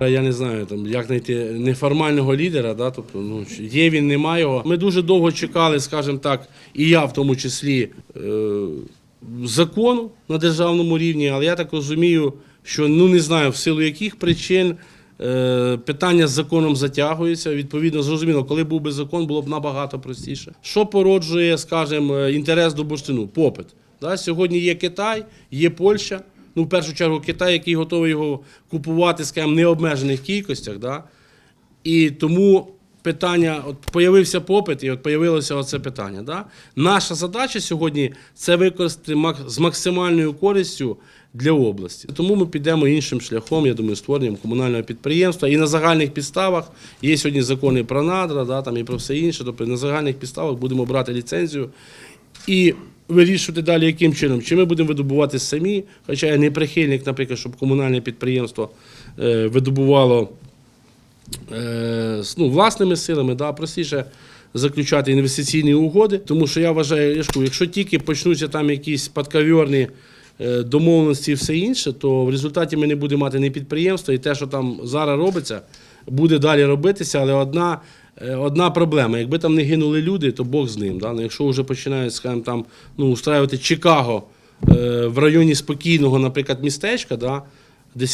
Я не знаю, там як знайти неформального лідера, да, тобто ну є він, немає його. Ми дуже довго чекали, скажімо так, і я в тому числі е, закону на державному рівні, але я так розумію, що ну не знаю в силу яких причин. е, Питання з законом затягується. Відповідно, зрозуміло, коли був би закон, було б набагато простіше. Що породжує, скажімо, інтерес до бурштину? Попит. Да? Сьогодні є Китай, є Польща. Ну, в першу чергу, Китай, який готовий його купувати, скажімо, в необмежених кількостях. Да? І тому питання, от появився попит, і от появилося оце питання. Да? Наша задача сьогодні це використати з максимальною користю для області. Тому ми підемо іншим шляхом, я думаю, створенням комунального підприємства. І на загальних підставах є сьогодні закони про надра, да, там і про все інше. Тобто на загальних підставах будемо брати ліцензію і вирішувати далі, яким чином. Чи ми будемо видобувати самі, хоча я не прихильник, наприклад, щоб комунальне підприємство е, видобувало е, ну, власними силами, да, простіше заключати інвестиційні угоди, тому що я вважаю, якщо тільки почнуться там якісь подковірні е, домовленості і все інше, то в результаті ми не будемо мати ні підприємства, і те, що там зараз робиться, буде далі робитися, але одна. Е, Одна проблема, якби там не гинули люди, то Бог з ним. Да? Ну, якщо вже починають, скажімо, там, ну, устраювати Чикаго е, в районі спокійного, наприклад, містечка, да,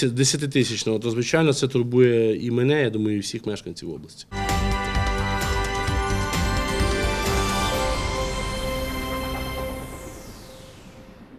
десятитисячного, то звичайно це турбує і мене, я думаю, і всіх мешканців області.